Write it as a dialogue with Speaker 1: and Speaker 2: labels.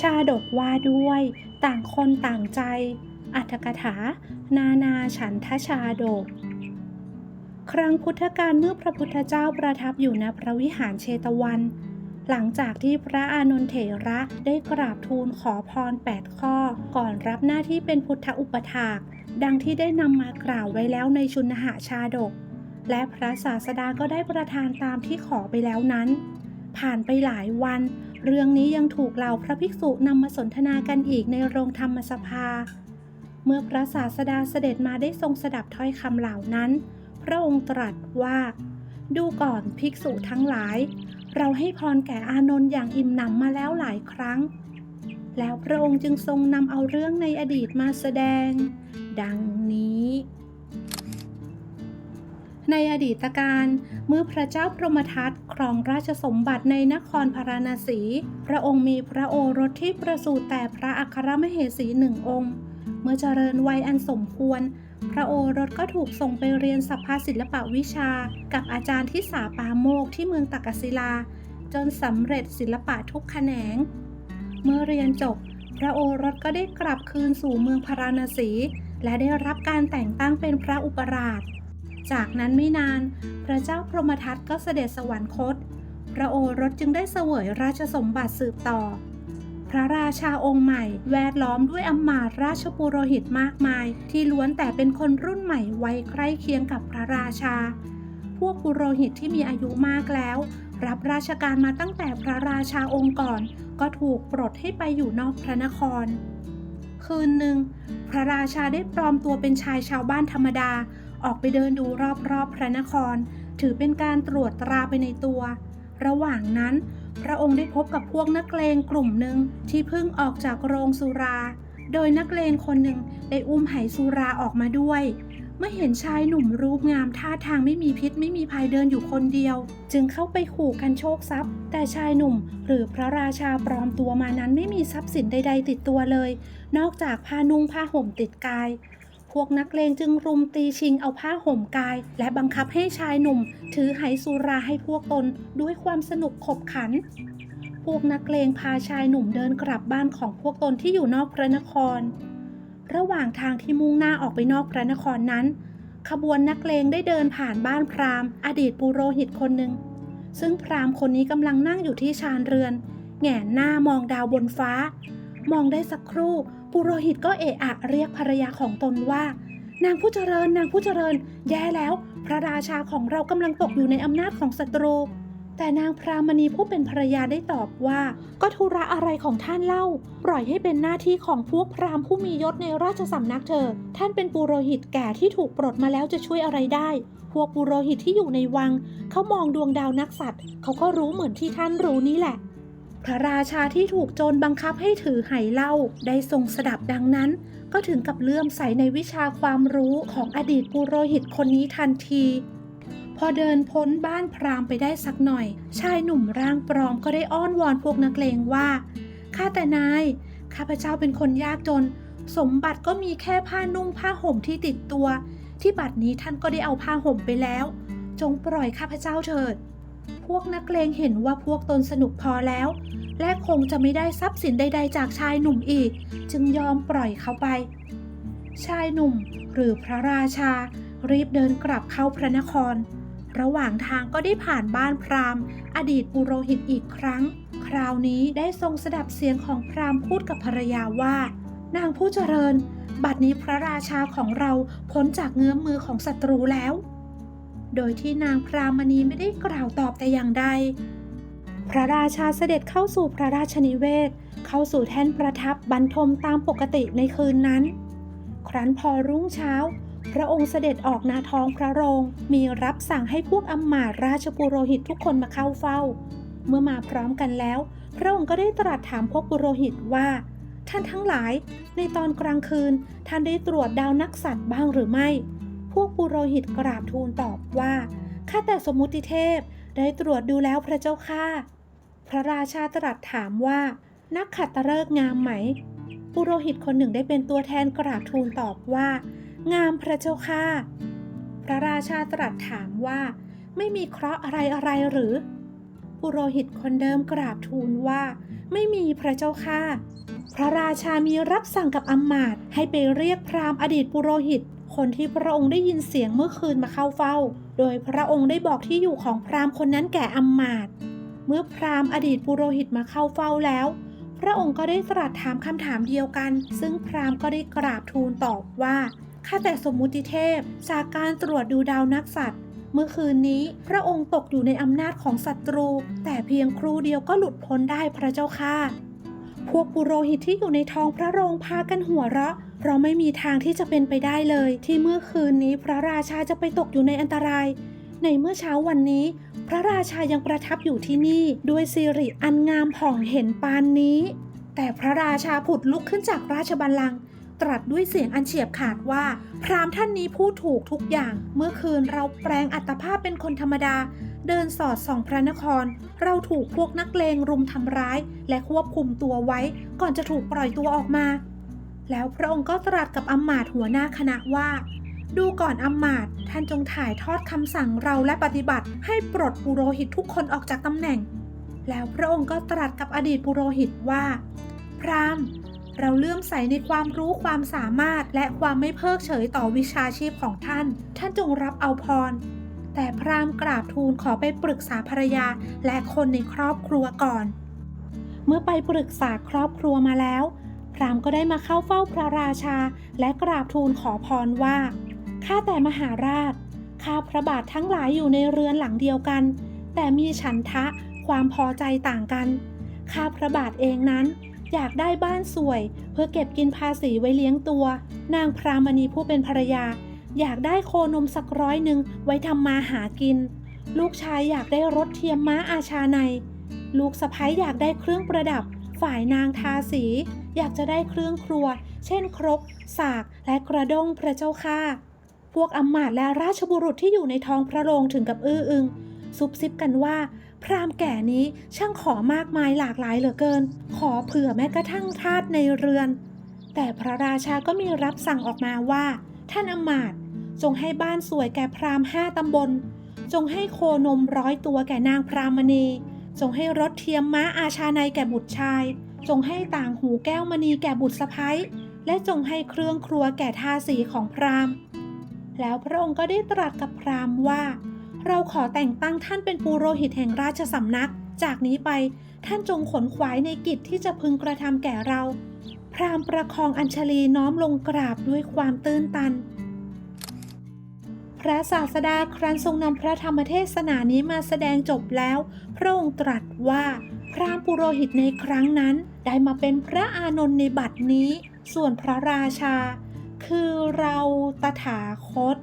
Speaker 1: ชาดกว่าด้วย ต่างคนต่างใจ อัตถกถา นานาฉันทชาดก ครั้งพุทธกาลเมื่อพระพุทธเจ้าประทับอยู่ณพระวิหารเชตวัน หลังจากที่พระอานนทเถระได้กราบทูลขอพร 8 ข้อ ก่อนรับหน้าที่เป็นพุทธอุปถาก ดังที่ได้นำมากล่าวไว้แล้วในชุนหชาดก และพระศาสดาก็ได้ประทานตามที่ขอไปแล้วนั้น ผ่านไปหลายวัน เรื่องนี้ยังถูกเหล่าพระภิกษุนำมาสนทนากันอีกในโรงธรรมสภา เมื่อพระศาสดาเสด็จมาได้ทรงสดับถ้อยคำเหล่านั้น พระองค์ตรัสว่า ดูก่อนภิกษุทั้งหลาย เราให้พรแก่อานนท์อย่างอิ่มหนำมาแล้วหลายครั้ง แล้วพระองค์จึงทรงนำเอาเรื่องในอดีตมาแสดง ดังนี้ในอดีตการเมื่อพระเจ้าพรหมทัต ครองราชสมบัติในนครพาราณสี พระองค์มีพระโอรสที่ประสูติแต่พระอัครมเหสีหนึ่งองค์ เมื่อเจริญวัยอันสมควร พระโอรสก็ถูกส่งไปเรียนสัพพศิลปวิชา กับอาจารย์ที่สาปาโมกที่เมืองตักกศิลา จนสำเร็จศิลปะทุกแขนง เมื่อเรียนจบ พระโอรสก็ได้กลับคืนสู่เมืองพาราณสี และได้รับการแต่งตั้งเป็นพระอุปราช จากนั้นไม่นาน พระเจ้าพรหมทัตก็เสด็จสวรรคต พระโอรสจึงได้เสวยราชสมบัติสืบต่อ พระราชาองค์ใหม่ แวดล้อมด้วยอำมาตย์ราชปุโรหิตมากมาย ที่ล้วนแต่เป็นคนรุ่นใหม่วัยใกล้เคียงกับพระราชา พวกปุโรหิตที่มีอายุมากแล้ว รับราชการมาตั้งแต่พระราชาองค์ก่อน ก็ถูกปลดให้ไปอยู่นอกพระนคร คืนหนึ่งพระราชาได้ปลอมตัวเป็นชายชาวบ้านธรรมดา ออกไปเดินดูรอบๆพระนคร ถือเป็นการตรวจตราไปในตัว ระหว่างนั้น พระองค์ได้พบกับพวกนักเลงกลุ่มหนึ่งที่เพิ่งออกจากโรงสุรา โดยนักเลงคนหนึ่งได้อุ้มไหสุราออกมาด้วย เมื่อเห็นชายหนุ่มรูปงามท่าทางไม่มีพิษไม่มีภัยเดินอยู่คนเดียว จึงเข้าไปขู่กันโชคทรัพย์ แต่ชายหนุ่มหรือพระราชาปลอมตัวมานั้นไม่มีทรัพย์สินใด ๆ ติดตัวเลย นอกจากผ้านุ่งผ้าห่มติดกาย วกนักเลงจึงรุมตีชิงเอาผ้าห่มกาย และบังคับให้ชายหนุ่ม ถือไหสุราให้พวกตนด้วยความสนุกขบขัน พวกนักเลงพาชายหนุ่มเดินกลับบ้านของพวกตนที่อยู่นอกพระนคร ระหว่างทางที่มุ่งหน้าออกไปนอกพระนครนั้น ขบวนนักเลงได้เดินผ่านบ้านพราหมณ์ อดีตปุโรหิตคนหนึ่งซึ่งพราหมณ์คนนี้กำลังนั่งอยู่ที่ชานเรือนแหงนหน้ามองดาวบนฟ้ามองได้สักครู่ ปุโรหิตก็เอะอะเรียกภรรยาของตนว่า นางผู้เจริญนางผู้เจริญ แย่แล้ว พระราชาของเรากำลังตกอยู่ในอำนาจของศัตรู แต่นางพรามณีผู้เป็นภรรยาได้ตอบว่า ก็ธุระอะไรของท่านเล่า ปล่อยให้เป็นหน้าที่ของพวกพราหมณ์ผู้มียศในราชสำนักเธอ ท่านเป็นปุโรหิตแก่ที่ถูกปลดมาแล้วจะช่วยอะไรได้ พวกปุโรหิตที่อยู่ในวัง เขามองดวงดาวนักสัตว์ เขาก็รู้เหมือนที่ท่านรู้นี่แหละ พระราชาที่ถูกโจรบังคับให้ถือไหเหล้าได้ทรงสดับดังนั้น ก็ถึงกับเลื่อมใสในวิชาความรู้ของอดีตปุโรหิตคนนี้ทันที พอเดินพ้นบ้านพราหมณ์ไปได้สักหน่อย ชายหนุ่มร่างปลอมก็ได้อ้อนวอนพวกนักเลงว่าข้าแต่นาย ข้าพเจ้าเป็นคนยากจน สมบัติก็มีแค่ผ้านุ่งผ้าห่มที่ติดตัว ที่บัดนี้ท่านก็ได้เอาผ้าห่มไปแล้ว จงปล่อยข้าพเจ้าเถิด พวกนักเลงเห็นว่าพวกตนสนุกพอแล้ว และคงจะไม่ได้ทรัพย์สินใด ๆ จากชายหนุ่มอีก จึงยอมปล่อยเขาไป ชายหนุ่มหรือพระราชา รีบเดินกลับเข้าพระนคร ระหว่างทางก็ได้ผ่านบ้านพราหมณ์ อดีตปุโรหิตอีกครั้ง คราวนี้ได้ทรงสดับเสียงของพราหมณ์พูดกับภรรยาว่า นางผู้เจริญ บัดนี้พระราชาของเราพ้นจากเงื้อมมือของศัตรูแล้ว โดยที่นางพรามณีไม่ได้กล่าวตอบแต่อย่างใด พระราชาเสด็จเข้าสู่พระราชนิเวศ เข้าสู่แท่นประทับบรรทมตามปกติในคืนนั้น ครั้นพอรุ่งเช้า พระองค์เสด็จออกนาท้องพระโรง มีรับสั่งให้พวกอำมาตย์ราชปุโรหิตทุกคนมาเข้าเฝ้า เมื่อมาพร้อมกันแล้ว พระองค์ก็ได้ตรัสถามพวกปุโรหิตว่า ท่านทั้งหลาย ในตอนกลางคืน ท่านได้ตรวจดาวนักสัตว์บ้างหรือไม่ พวกปุโรหิตกราบทูลตอบว่าข้าแต่สมมุติเทพได้ตรวจดูแล้วพระเจ้าข้า พระราชาตรัสถามว่า นักขัตฤกษ์งามไหม ปุโรหิตคนหนึ่งได้เป็นตัวแทนกราบทูลตอบว่า งามพระเจ้าข้าพระราชาตรัสถามว่า ไม่มีเคราะห์อะไรอะไรหรือ ปุโรหิตคนเดิมกราบทูลว่า ไม่มีพระเจ้าค่ะ พระราชามีรับสั่งกับอำมาตย์ให้ไปเรียกพราหมณ์อดีตปุโรหิตคนที่พระองค์ได้ยินเสียงเมื่อคืนมาเข้าเฝ้า โดยพระองค์ได้บอกที่อยู่ของพราหมณ์คนนั้นแก่อำมาตย์ เมื่อพราหมณ์อดีตปุโรหิตมาเข้าเฝ้าแล้ว พระองค์ก็ได้ตรัสถามคำถามเดียวกัน ซึ่งพราหมณ์ก็ได้กราบทูลตอบว่าข้าแต่สมมุติเทพ จากการตรวจดูดาวนักสัตว์ เมื่อคืนนี้พระองค์ตกอยู่ในอำนาจของศัตรู แต่เพียงครู่เดียวก็หลุดพ้นได้พระเจ้าค่ะ พวกปุโรหิตที่อยู่ในท้องพระโรงพากันหัวเราะ เพราะไม่มีทางที่จะเป็นไปได้เลย ที่เมื่อคืนนี้พระราชาจะไปตกอยู่ในอันตราย ในเมื่อเช้าวันนี้ พระราชายังประทับอยู่ที่นี่ด้วยสิริอันงามผ่องเห็นปานนี้ แต่พระราชาผุดลุกขึ้นจากราชบัลลังก์ตรัสด้วยเสียงอันเฉียบขาดว่า พราหมณ์ท่านนี้พูดถูกทุกอย่าง เมื่อคืนเราแปลงอัตภาพเป็นคนธรรมดา เดินสอดส่องพระนคร เราถูกพวกนักเลงรุมทำร้าย และควบคุมตัวไว้ ก่อนจะถูกปล่อยตัวออกมา แล้วพระองค์ก็ตรัสกับอำมาตย์หัวหน้าคณะว่า ดูก่อนอำมาตย์ท่านจงถ่ายทอดคำสั่งเราและปฏิบัติ ให้ปลดปุโรหิตทุกคนออกจากตำแหน่ง แล้วพระองค์ก็ตรัสกับอดีตปุโรหิตว่า พรามเราเลื่อมใสในความรู้ความสามารถและความไม่เพิกเฉยต่อวิชาชีพของท่าน ท่านจงรับเอาพร แต่พรามกราบทูลขอไปปรึกษาภรรยาและคนในครอบครัวก่อน เมื่อไปปรึกษาครอบครัวมาแล้ว พรามก็ได้มาเข้าเฝ้าพระราชา และกราบทูลขอพรว่า ข้าแต่มหาราช ข้าพระบาททั้งหลายอยู่ในเรือนหลังเดียวกัน แต่มีฉันทะความพอใจต่างกัน ข้าพระบาทเองนั้น อยากได้บ้านสวย เพื่อเก็บกินภาษีไว้เลี้ยงตัว นางพรามณีผู้เป็นภรรยา อยากได้โคนมสักร้อยหนึ่งไว้ทำมาหากิน ลูกชายอยากได้รถเทียมม้าอาชาใน ลูกสะพ้ยอยากได้เครื่องประดับ ฝ่ายนางทาสี อยากจะได้เครื่องครัว เช่นครก สาก และกระด้งพระเจ้าค่ะ พวกอำมาตย์และราชบุรุษที่อยู่ในท้องพระโรงถึงกับอื้ออึงซุบซิบกันว่า พราหมณ์แก่นี้ช่างขอมากมายหลากหลายเหลือเกิน ขอเผื่อแม้กระทั่งทาสในเรือน แต่พระราชาก็มีรับสั่งออกมาว่า ท่านอำมาตย์จงให้บ้านสวยแก่พราหมณ์ห้าตำบล จงให้โคนมร้อยตัวแก่นางพรามณี จงให้รถเทียมม้าอาชาในแก่บุตรชาย จงให้ต่างหูแก้วมณีแก่บุตรสะพ้ยและจงให้เครื่องครัวแก่ทาสีของพราหมณ์ แล้วพระองค์ก็ได้ตรัสกับพราหมณ์ว่า เราขอแต่งตั้งท่านเป็นปุโรหิตแห่งราชสำนัก จากนี้ไปท่านจงขนขวายในกิจที่จะพึงกระทำแก่เรา พราหมณ์ประคองอัญชลีน้อมลงกราบด้วยความตื้นตัน พระศาสดาครั้นทรงนำพระธรรมเทศนานี้มาแสดงจบแล้ว พระองค์ตรัสว่า พราหมณ์ปุโรหิตในครั้งนั้น ได้มาเป็นพระอานนท์ในบัดนี้ ส่วนพระราชา คือเราตถาคต